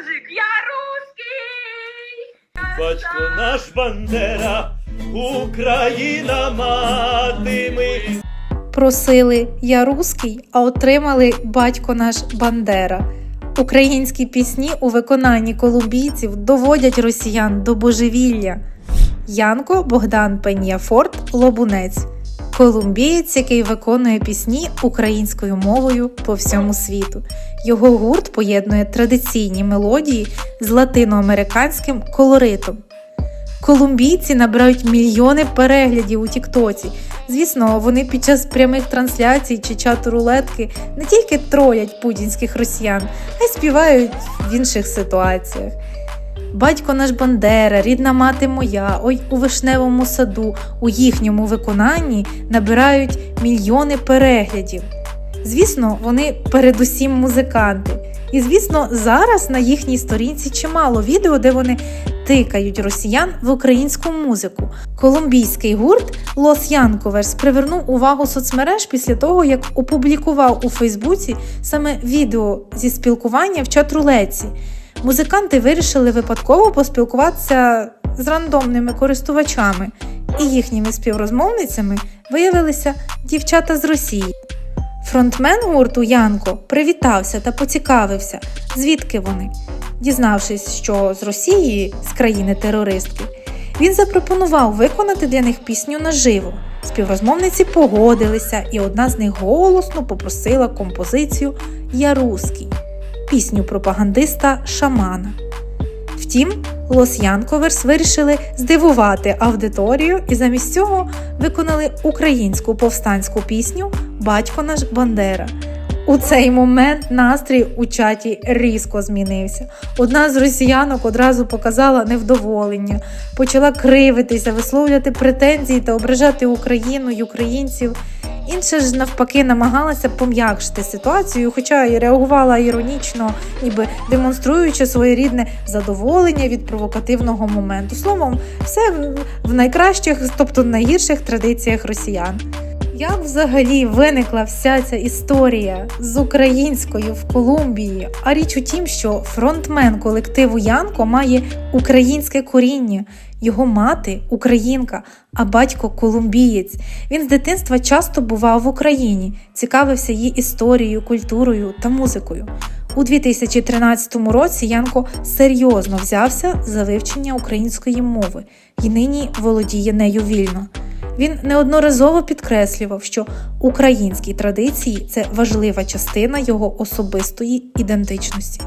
мужик. Я русский. Батько наш Бандера, Україна мати ми. Просили я руський, а отримали батько наш Бандера. Українські пісні у виконанні колумбійців доводять росіян до божевілля. Янко Богдан Пеньяфорт Лобунець. Колумбієць, який виконує пісні українською мовою по всьому світу. Його гурт поєднує традиційні мелодії з латиноамериканським колоритом. Колумбійці набирають мільйони переглядів у Тіктоці. Звісно, вони під час прямих трансляцій чи чату рулетки не тільки тролять путінських росіян, а й співають в інших ситуаціях. Батько наш Бандера, рідна мати моя, ой у вишневому саду у їхньому виконанні набирають мільйони переглядів. Звісно, вони передусім музиканти. І звісно, зараз на їхній сторінці чимало відео, де вони тикають росіян в українську музику. Колумбійський гурт Лос Янковерс привернув увагу соцмереж після того, як опублікував у Фейсбуці саме відео зі спілкування в чат-рулетці. Музиканти вирішили випадково поспілкуватися з рандомними користувачами, і їхніми співрозмовницями виявилися дівчата з Росії. Фронтмен гурту Янко привітався та поцікавився, звідки вони. Дізнавшись, що з Росії, з країни терористки, він запропонував виконати для них пісню наживо. Співрозмовниці погодилися, і одна з них голосно попросила композицію Я руський, пісню пропагандиста Шамана. Втім, Лос Янковерс вирішили здивувати аудиторію і замість цього виконали українську повстанську пісню Батько наш Бандера. У цей момент настрій у чаті різко змінився. Одна з росіянок одразу показала невдоволення, почала кривитися, висловлювати претензії та ображати Україну й українців. Інша ж навпаки намагалася пом'якшити ситуацію, хоча й реагувала іронічно, ніби демонструючи своєрідне задоволення від провокативного моменту. Словом, все в найкращих, тобто найгірших традиціях росіян. Як взагалі виникла вся ця історія з українською в Колумбії? А річ у тім, що фронтмен колективу Янко має українське коріння. Його мати українка, а батько колумбієць. Він з дитинства часто бував в Україні, цікавився її історією, культурою та музикою. У 2013 році Янко серйозно взявся за вивчення української мови і нині володіє нею вільно. Він неодноразово підкреслював, що українські традиції це важлива частина його особистої ідентичності.